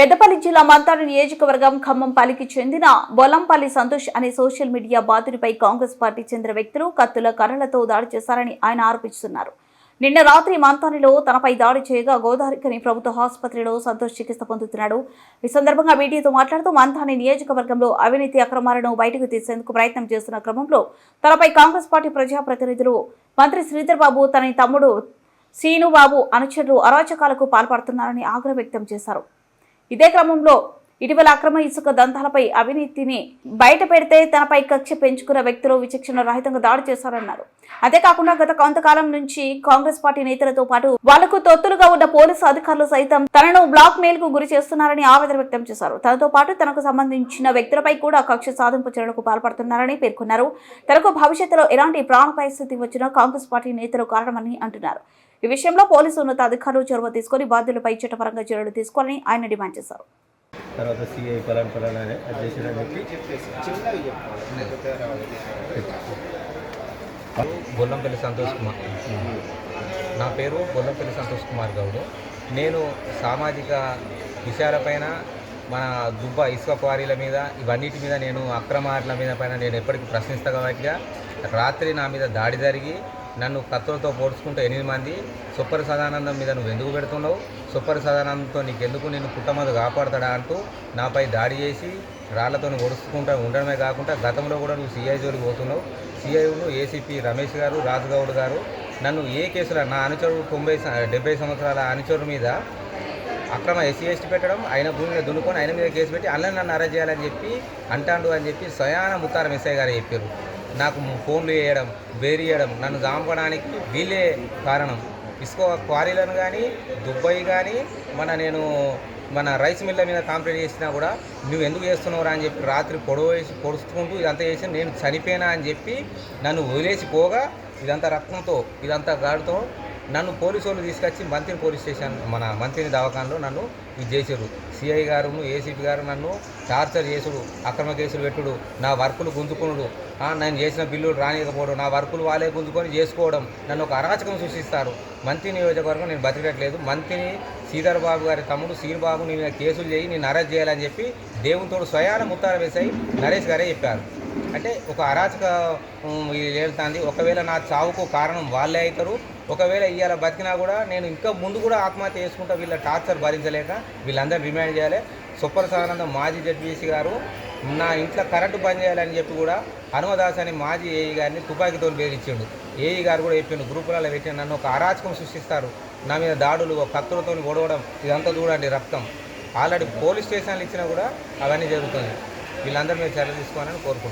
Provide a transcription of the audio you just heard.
పెద్దపల్లి జిల్లా మంతాడు నియోజకవర్గం ఖమ్మంపల్లికి చెందిన బొలంపల్లి సంతోష్ అనే సోషల్ మీడియా బాధితుడిపై కాంగ్రెస్ పార్టీ చెందిన వ్యక్తులు కత్తుల కర్రలతో దాడి చేశారని ఆయన ఆరోపిస్తున్నారు. నిన్న రాత్రి మంతానిలో తనపై దాడి చేయగా గోదావరికని ప్రభుత్వ ఆసుపత్రిలో సంతోష్ చికిత్స పొందుతున్నాడు. ఈ సందర్భంగా మీడియాతో మాట్లాడుతూ మంతాని నియోజకవర్గంలో అవినీతి అక్రమాలను బయటకు తీసేందుకు ప్రయత్నం చేస్తున్న క్రమంలో తనపై కాంగ్రెస్ పార్టీ ప్రజాప్రతినిధులు మంత్రి శ్రీధర్ బాబు తన తమ్ముడు సీనుబాబు అనుచరులు అరాచకాలకు పాల్పడుతున్నారని ఆగ్రహం వ్యక్తం చేశారు. ఇదే క్రమంలో ఇటీవల అక్రమ ఇసుక దంతాలపై అవినీతిని బయట పెడితే తనపై కక్ష పెంచుకున్న వ్యక్తులు విచక్షణ రహితంగా దాడి చేశారన్నారు. అంతేకాకుండా గత కొంతకాలం నుంచి కాంగ్రెస్ పార్టీ నేతలతో పాటు వాళ్ళకు తొత్తులుగా ఉన్న పోలీసు అధికారులు సైతం తనను బ్లాక్ మెయిల్కు గురి చేస్తున్నారని ఆవేదన వ్యక్తం చేశారు. తనతో పాటు తనకు సంబంధించిన వ్యక్తులపై కూడా కక్ష సాధింపు చర్యలకు పాల్పడుతున్నారని పేర్కొన్నారు. తనకు భవిష్యత్తులో ఎలాంటి ప్రాణ పరిస్థితి వచ్చినా కాంగ్రెస్ పార్టీ నేతలు కారణమని అంటున్నారు. ఈ విషయంలో పోలీసు ఉన్నతాధికారులు చొరవ తీసుకుని బాధ్యులపై చట్టపరంగా చర్యలు తీసుకోవాలని ఆయన డిమాండ్ చేశారు. తర్వాత సిఐ పలాన్ పలాన్ అని అది చేసాడని చెప్పి బొల్లంపల్లి సంతోష్ కుమార్. నా పేరు బొల్లంపల్లి సంతోష్ కుమార్ గౌడ్. నేను సామాజిక విషయాలపైన మన దుబ్బ ఇసుక క్వారీల మీద ఇవన్నిటి మీద నేను అక్రమార్ల మీద పైన నేను ఎప్పటికీ ప్రశ్నిస్తా కాబట్టి రాత్రి నా మీద దాడి జరిగి నన్ను కత్తులతో పోడ్చుకుంటూ ఎనిమిది మంది సుప్పరి సదానందం మీద నువ్వు ఎందుకు పెడుతున్నావు? సుప్పరి సదానందంతో నీకెందుకు నేను పుట్టమదు కాపాడతాడా అంటూ నాపై దాడి చేసి రాళ్ళతో ఒడుచుకుంటూ ఉండడమే కాకుండా గతంలో కూడా నువ్వు సిఐ జోలికి పోతున్నావు. సిఐను ఏసీపీ రమేష్ గారు రాజుగౌడ్ గారు నన్ను ఏ కేసులో నా అనుచరుడు తొంభై డెబ్బై సంవత్సరాల అనుచరుడు మీద అక్రమ ఎస్సీ ఎస్టీ పెట్టడం ఆయన భూమి మీద దున్నుకొని ఆయన మీద కేసు పెట్టి అన్న నన్ను అరెస్ట్ చేయాలని చెప్పి అంటాండు అని చెప్పి స్వయాన ముత్తారం ఎస్ఐ గారు చెప్పారు నాకు ఫోన్లు వేయడం బేరియడం నన్ను చంపడానికి వీళ్ళే కారణం. ఇసుకో క్వారీలను కానీ దుబాయ్ కానీ మన నేను మన రైస్ మిల్ల మీద కంప్లైంట్ చేసినా కూడా నువ్వు ఎందుకు చేస్తున్నావురా అని చెప్పి రాత్రి పొడవు వేసి పొడుచుకుంటూ ఇదంతా చేసి నేను చనిపోయినా అని చెప్పి నన్ను వదిలేసి పోగా ఇదంతా రక్తంతో ఇదంతా గాడితో నన్ను పోలీసు వాళ్ళు తీసుకొచ్చి మంత్రి పోలీస్ స్టేషన్ మన మంత్రిని దవాఖానలో నన్ను ఇది చేసారు సిఐ గారును ఏసీపీ గారు నన్ను టార్చర్ చేసుడు అక్రమ కేసులు పెట్టుడు నా వర్కులు గుంజుకునుడు. ఆ, నేను చేసిన బిల్లులు రానియకపోవడం నా వర్కులు వాళ్ళే గుంజుకొని చేసుకోవడం నన్ను ఒక అరాచకం సృష్టిస్తారు. మంత్రి నియోజకవర్గం నేను బతికట్లేదు మంత్రిని శ్రీధర్ బాబు గారి తమ్ముడు శ్రీను బాబు కేసులు చేయి నేను అరెస్ట్ చేయాలని చెప్పి దేవునితోడు స్వయాన ముత్తార వేసాయి నరేష్ గారే చెప్పారు. అంటే ఒక అరాచక వెళ్తుంది ఒకవేళ నా చావుకు కారణం వాళ్ళే అవుతారు ఒకవేళ ఇవాళ బతికినా కూడా నేను ఇంకా ముందు కూడా ఆత్మహత్య చేసుకుంటా వీళ్ళ టార్చర్ భరించలేక వీళ్ళందరూ డిమాండ్ చేయాలి. సూపర్ సానందం మాజీ జడ్పీసీ గారు నా ఇంట్లో కరెంటు బంద్ చేయాలని చెప్పి కూడా హనుమదాస్ అని మాజీ ఏఈ గారిని తుపాకీతో బేరిచ్చిండు ఏఈ గారు కూడా చెప్పిండు గ్రూపులలో పెట్టి నన్ను ఒక అరాచకం సృష్టిస్తారు. నా మీద దాడులు కత్తులతో గొడవడం ఇదంతా చూడండి రక్తం. ఆల్రెడీ పోలీస్ స్టేషన్లు ఇచ్చినా కూడా అవన్నీ జరుగుతుంది వీళ్ళందరూ మీరు చర్యలు తీసుకోవాలని కోరుకుంటున్నాను.